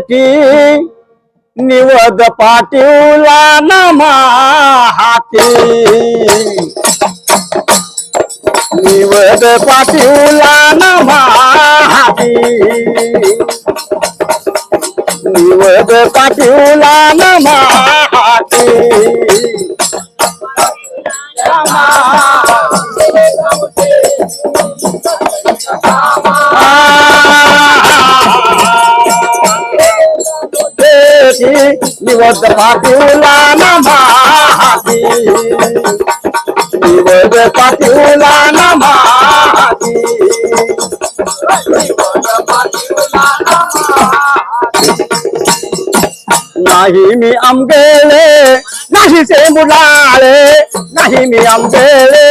की निवद पाटीवला नमा हाती. निवद पाटीवला नमा हाती. निवद पाटीवला नमा हाती. दिवस पाठवला ना माती दिवस पाठवला ना माती नाही मी आमगेले। नहीं से मुलाळे नाही मी आमगेले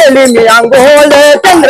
नाही मी आंघोळ चंद्र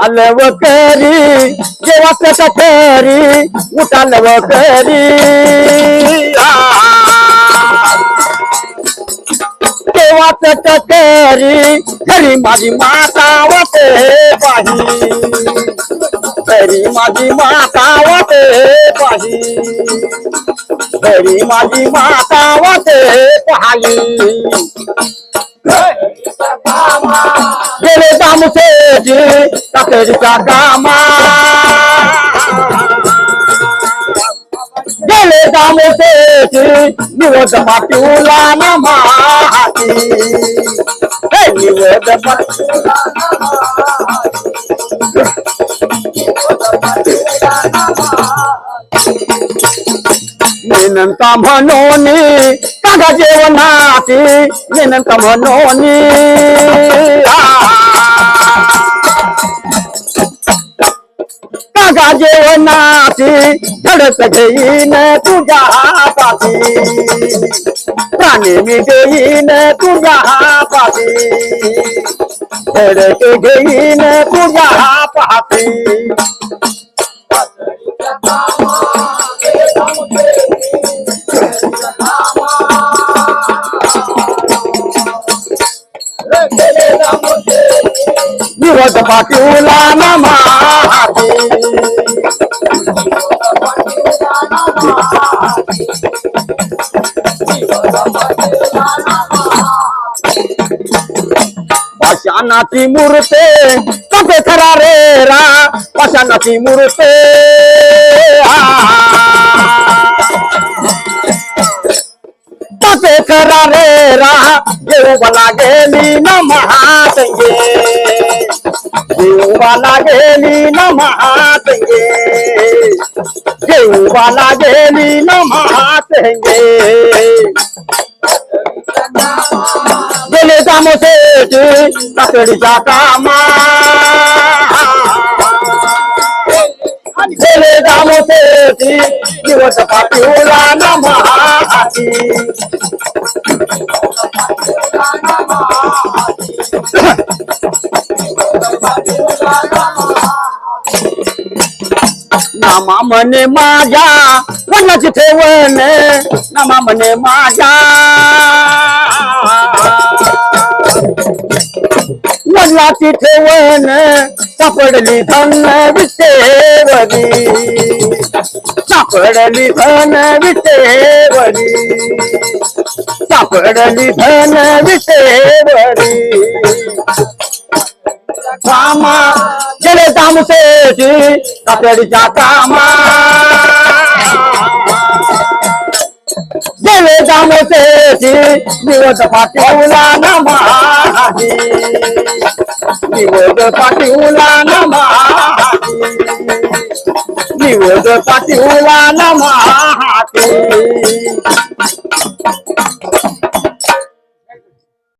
उठाल करी जेव्हा कसा करी उठाल करी तेव्हा करी घरी माझी माता वते पाही घरी माझी माता वते पाही घरी माझी माता वते पाही Ele dá um sede, tá pede pra cama. Ele dá um sede, no outro papula na mate. Ele no outro papula na mate. ನಿನ್ನಂತ ಮನೋನಿ कागा जेवणाची निनंता म्हणून कागा जेवणाची धडक घेईन तुझ्या हाताची प्राणी मी देईन तुझ्या हाताची धडक घेईन तुझ्या हाताची होत पटूला मूर्ते कपे खरा रेरा रा। पशानाची मूर्ते कपे खरा रेरा रा। बना गेली न महात ये देवाला गेली न महातंगे देवाला गेली न महातंगे गेले दामोसेची कातडीच्या कामा गेले दामोसेची दिवस पाठवला न महाती नामा म्हणे माझ्या वडिलाची ठेवण? नामा म्हणे माझ्या. वडिलाची ठेवण सापडली धन विटेवरी सापडली धन विटेवरी सापडली धन विटेवरी मामा गेले दामसेची कातडीच्या कामा गेले दामसेची निवड पाठवला ना महादी निवड पाठवला ना महादी निवड पाठवला ना